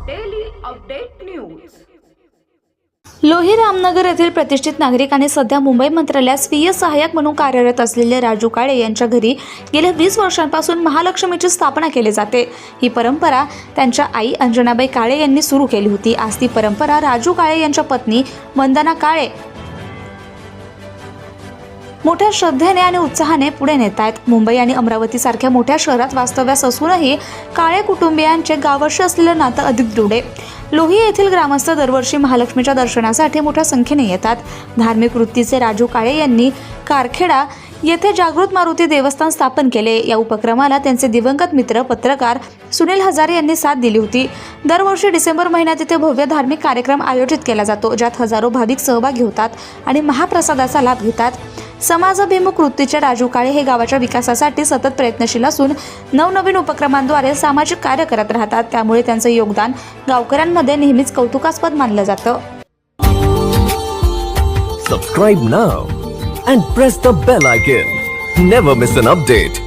Update news लोही रामनगर येथील प्रतिष्ठित नागरिकाने सध्या मुंबई मंत्रालयात स्वीय सहाय्यक म्हणून कार्यरत असलेले राजू काळे यांच्या घरी गेल्या वीस वर्षांपासून महालक्ष्मीची स्थापना केली जाते. ही परंपरा त्यांच्या आई अंजनाबाई काळे यांनी सुरू केली होती. आज ती परंपरा राजू काळे यांच्या पत्नी वंदना काळे मोठ्या श्रद्धेने आणि उत्साहाने पुढे नेत आहेत मुंबई आणि अमरावती सारख्या मोठ्या शहरात वास्तव्यास असूनही काळे कुटुंबियांचे गावाशी असलेलं नातं अधिक दृढ आहे. लोही येथील ग्रामस्थ दरवर्षी महालक्ष्मीच्या दर्शनासाठी मोठ्या संख्येने येतात. धार्मिक वृत्तीचे राजू काळे यांनी कारखेडा येथे जागृत मारुती देवस्थान स्थापन केले. या उपक्रमाला त्यांचे दिवंगत मित्र पत्रकार सुनील हजारे यांनी साथ दिली होती. दरवर्षी डिसेंबर महिन्यात इथे भव्य धार्मिक कार्यक्रम आयोजित केला जातो ज्यात हजारो भाविक सहभागी होतात आणि महाप्रसादाचा लाभ घेतात. समाजाभिमुख वृत्तीचे राजू काळे हे गावाच्या विकासासाठी सतत प्रयत्नशील असून नवनवीन उपक्रमांद्वारे सामाजिक कार्य करत राहतात. त्यामुळे त्यांचं योगदान गावकऱ्यांमध्ये नेहमीच कौतुकास्पद मानलं जातं. Subscribe now and press the bell icon never miss an update